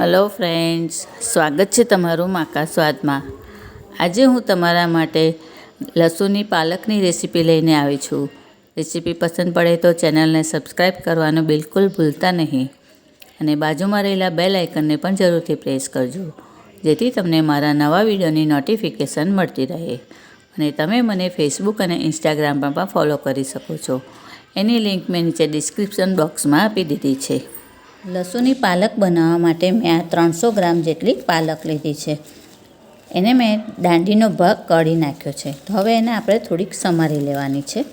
Hello friends, સ્વાગત છે તમારું માકા સ્વાદમાં. આજે હું તમારા માટે લસુની પાલકની રેસીપી લઈને આવી છું. રેસીપી પસંદ પડે તો ચેનલને સબસ્ક્રાઈબ કરવાનું બિલકુલ ભૂલતા નહીં. અને બાજુમાં રહેલા બેલ આઇકનને પણ જરૂરથી પ્રેસ કરજો, જેથી તમને મારા નવા વિડીયોની નોટિફિકેશન મળતી રહે. અને તમે મને ફેસબુક અને ઇન્સ્ટાગ્રામ પર પણ ફોલો કરી શકો છો. એની લિંક મેં નીચે ડિસ્ક્રિપ્શન બોક્સમાં આપી દીધી છે. લસુની પાલક બનાવવા માટે મેં આ ત્રણસો ગ્રામ જેટલી પાલક લીધી છે. એને મેં દાંડીનો ભાગ કાઢી નાખ્યો છે. તો હવે એને આપણે થોડીક સમારી લેવાની છે.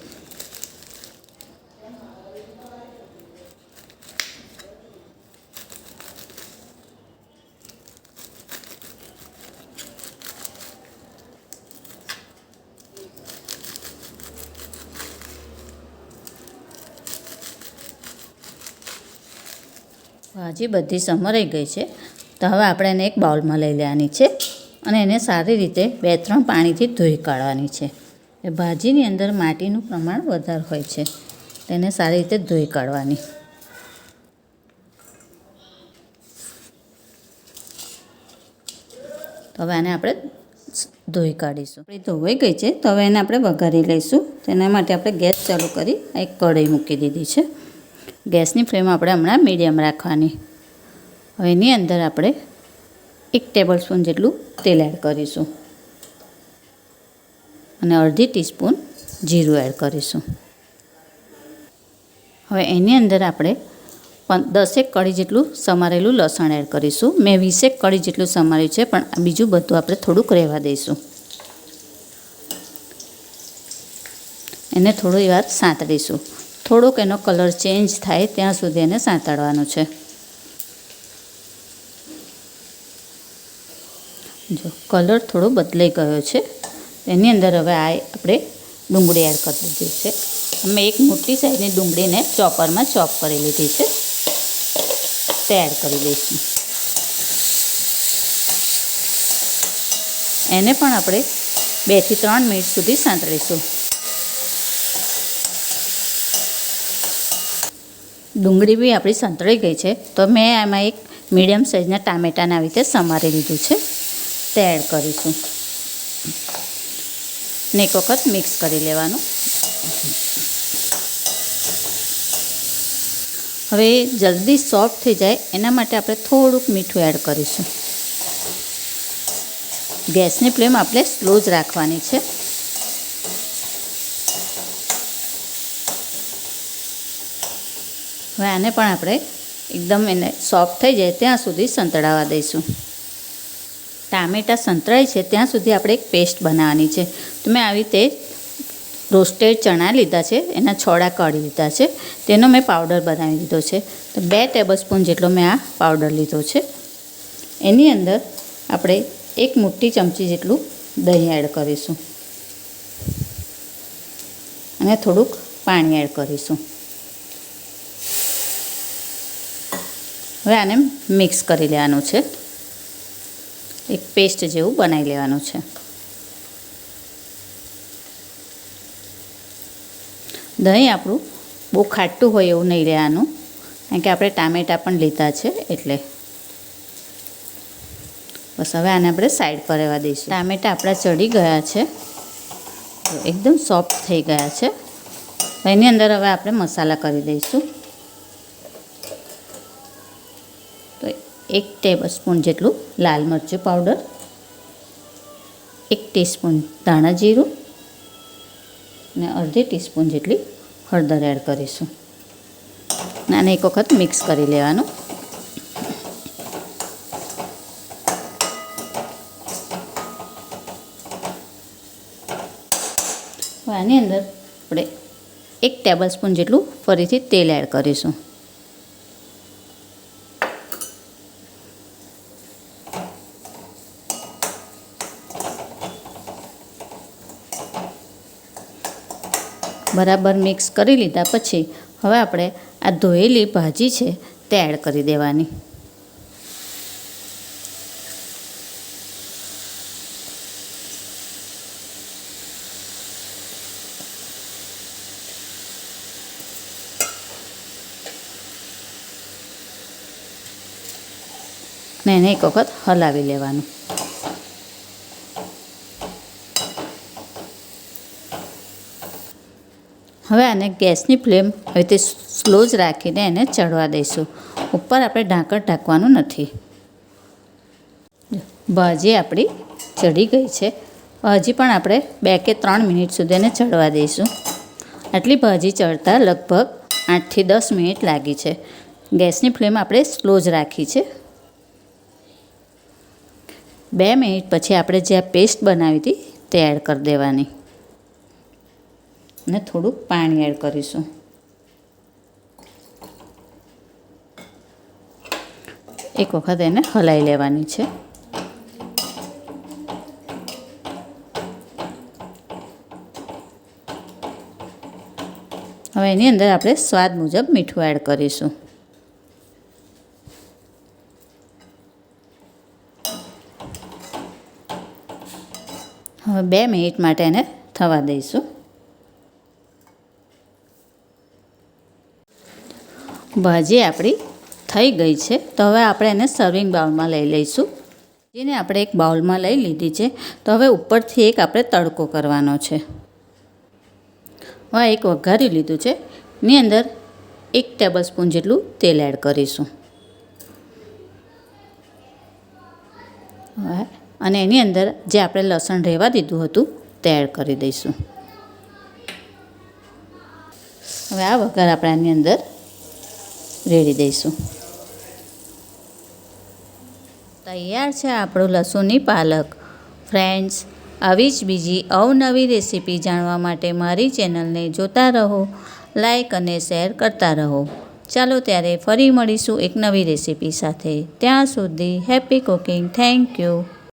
ભાજી બધી સમરાઈ ગઈ છે. તો હવે આપણે એને એક બાઉલમાં લઈ લેવાની છે અને એને સારી રીતે બે ત્રણ પાણીથી ધોઈ કાઢવાની છે. એ ભાજીની અંદર માટીનું પ્રમાણ વધારે હોય છે. તેને સારી રીતે ધોઈ કાઢવાની. તો હવે આને આપણે ધોઈ કાઢીશું. આપણી ધોવાઈ ગઈ છે. તો હવે એને આપણે વઘારી લઈશું. તેના માટે આપણે ગેસ ચાલુ કરી એક કઢાઈ મૂકી દીધી છે. ગેસની ફ્લેમ આપણે હમણાં મીડિયમ રાખવાની. હવે એની અંદર આપણે એક ટેબલ સ્પૂન જેટલું તેલ એડ કરીશું. અને અડધી ટીસ્પૂન જીરું એડ કરીશું. હવે એની અંદર આપણે દસેક કળી જેટલું સમારેલું લસણ એડ કરીશું. મેં વીસેક કળી જેટલું સમાર્યું છે, પણ બીજું બધું આપણે થોડુંક રહેવા દઈશું. એને થોડી વાર સાંતળીશું. થોડોક એનો કલર ચેન્જ થાય ત્યાં સુધી એને સાંતળવાનું છે. જો, કલર થોડો બદલાઈ ગયો છે. એની અંદર હવે આ આપણે ડુંગળી એડ કરી દીધી છે. અમે એક મોટી સાઈઝની ડુંગળીને ચોપરમાં ચોપ કરી લીધી છે. તે એડ કરી દઈશું. એને પણ આપણે બેથી ત્રણ મિનિટ સુધી સાંતળીશું. ડુંગળી બી આપણી સંતળાઈ ગઈ છે. તો મેં એમાં એક મીડિયમ સાઇઝના ટામેટાને આવી રીતે સમારી લીધું છે. તે એડ કરીશું. ને એક વખત મિક્સ કરી લેવાનું. હવે જલ્દી સોફ્ટ થઈ જાય, એના માટે આપણે થોડુંક મીઠું એડ કરીશું. ગેસની ફ્લેમ આપણે સ્લો જ રાખવાની છે. હવે આને પણ આપણે એકદમ એને સોફ્ટ થઈ જાય ત્યાં સુધી સંતળાવા દઈશું. ટામેટાં સંતળાય છે ત્યાં સુધી આપણે એક પેસ્ટ બનાવવાની છે. તો મેં આવી રીતે રોસ્ટેડ ચણા લીધા છે, એના છોડા કાઢી લીધા છે, તેનો મેં પાવડર બનાવી દીધો છે. તો બે ટેબલસ્પૂન જેટલો મેં આ પાવડર લીધો છે. એની અંદર આપણે એક મોટી ચમચી જેટલું દહીં એડ કરીશું. અને થોડુંક પાણી એડ કરીશું. હવે આને મિક્સ કરી લેવાનું છે. એક પેસ્ટ જેવું બનાવી લેવાનું છે. દહીં આપણું બહુ ખાટું હોય એવું નહીં લેવાનું કારણ કે આપણે ટામેટાં પણ લીધા છે એટલે. બસ હવે આને આપણે સાઈડ પર રહેવા દઈશું. ટામેટાં આપણા ચડી ગયા છે. એકદમ સોફ્ટ થઈ ગયા છે. એની અંદર હવે આપણે મસાલા કરી દઈશું. એક ટેબલ સ્પૂન જેટલું લાલ મરચું પાવડર, એક ટીસ્પૂન ધાણા જીરું અને અડધી ટીસ્પૂન જેટલી હળદર એડ કરીશું. અને એક વખત મિક્સ કરી લેવાનું. આની અંદર આપણે એક ટેબલ સ્પૂન જેટલું ફરીથી તેલ એડ કરીશું. બરાબર મિક્સ કરી લીધા પછી હવે આપણે આ ધોયેલી ભાજી છે તે એડ કરી દેવાની. ને એને એક વખત હલાવી લેવાનું. હવે આને ગેસની ફ્લેમ હવે તે સ્લો જ રાખીને એને ચડવા દઈશું. ઉપર આપણે ઢાંકણ ઢાંકવાનું નથી. ભાજી આપણી ચડી ગઈ છે. હજી પણ આપણે બે કે ત્રણ મિનિટ સુધી એને ચડવા દઈશું. આટલી ભાજી ચડતા લગભગ આઠથી દસ મિનિટ લાગી છે. ગેસની ફ્લેમ આપણે સ્લો જ રાખી છે. બે મિનિટ પછી આપણે જે આ પેસ્ટ બનાવી હતી તે એડ કરી દેવાની. અને થોડુંક પાણી એડ કરીશું. એક વખત એને હલાવી લેવાની છે. હવે એની અંદર આપણે સ્વાદ મુજબ મીઠું એડ કરીશું. હવે બે મિનિટ માટે એને થવા દઈશું. ભાજી આપણી થઈ ગઈ છે. તો હવે આપણે એને સર્વિંગ બાઉલમાં લઈ લઈશું. જેને આપણે એક બાઉલમાં લઈ લીધી છે. તો હવે ઉપરથી એક આપણે તડકો કરવાનો છે. હવે એક વઘારી લીધું છે. એની અંદર એક ટેબલ સ્પૂન જેટલું તેલ એડ કરીશું. હવે અને એની અંદર જે આપણે લસણ રહેવા દીધું હતું તે એડ કરી દઈશું. હવે આ વઘાર આપણે એની અંદર રેડી દઈશું. તૈયાર છે આપણું લસુની પાલક. ફ્રેન્ડ્સ, આવી જ બીજી અવનવી રેસીપી જાણવા માટે મારી ચેનલને જોતા રહો, લાઈક અને શેર કરતા રહો. ચાલો ત્યારે ફરી મળીશું એક નવી રેસીપી સાથે. ત્યાં સુધી હેપી કુકિંગ. Thank you.